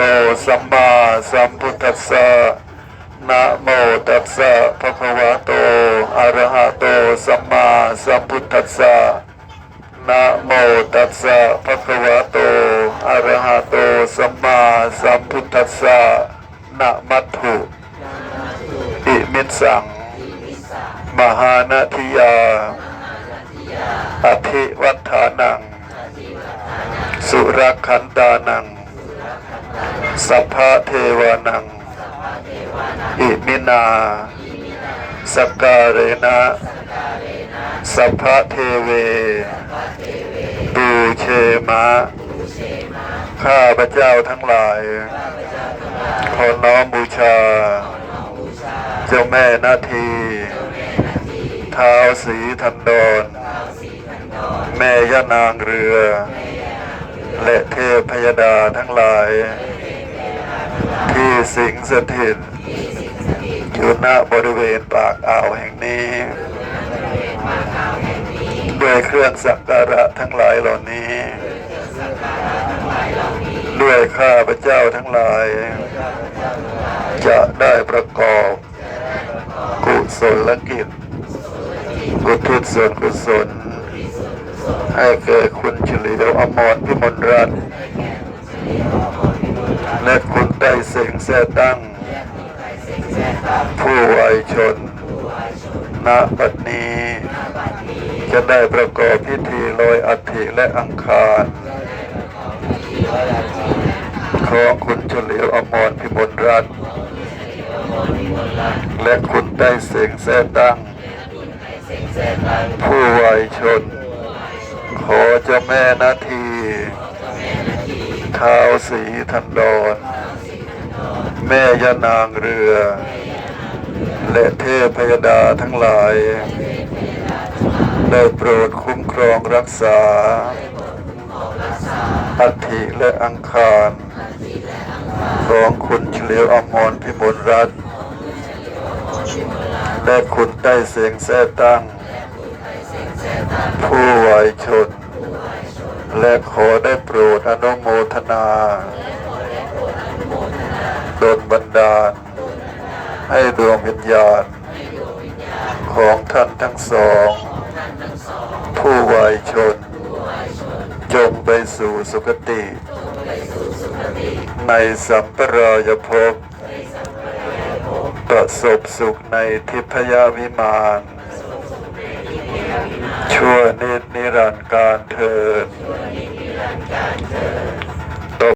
โตสัมมาสัมพุทธัสสะนะโมตัสสะภะคะวะโตอะระหะโตสัมมาสัมพุทธัสสะนะโมตัสสะภะคะวะโตอะระหะโตสัมมาสัมพุทธัสสะนะมัตถุอิมิสัง มหานาทิยาอภิวัฏฐานัง สุรคันตานัง สัพพะเทวานัง อิมินา สกการเนะสัพพะเทเวตูเชมะ ข้าพระเจ้าทั้งหลาย ขอน้อมบูชา เจ้าแม่นาทีท้าวสีทันดอนแม่ย่านางเรือ และเทพพยดาทั้งหลาย ที่สิงสถิตอยู่ณบริเวณปากอ่าวแห่งนี้ ด้วยเครื่องสักการะทั้งหลายเหล่านี้ ด้วยข้าพระเจ้าทั้งหลาย จะได้ประกอบ กุศลกิจอุทิศส่วนกุศลให้แก่คุณเฉลียวอมรพิมลรัตน์และ เสียตั้ง ผู้วัยชน ณ บัดนี้ จะได้ประกอบพิธีลอยอัฐิและอังคาร ของคุณเฉลียวอมรพิมลรัตน์และคุณไต้เสียงแซ่ตั้ง ผู้วัยชน ขอเจ้าแม่นาทีท้าวสีทันดอน แม่ยานางเรือ และเทพพยดาทั้งหลาย ได้โปรดคุ้มครองรักษา อัฐิและอังคาร ของคุณเฉลียวอมรพิมลรัตน์และคุณใต้เสียงแท้ตั้ง ผู้วัยชน และขอได้โปรดอนุโมทนา ดลบันดาล ให้ดวงวิญญาณ ของท่านทั้งสอง ผู้วัยชน จงไปสู่สุคติ ในสัมปรายภพประสบสุขในทิพยวิมานชั่วนิดนิรันดร์การเถิด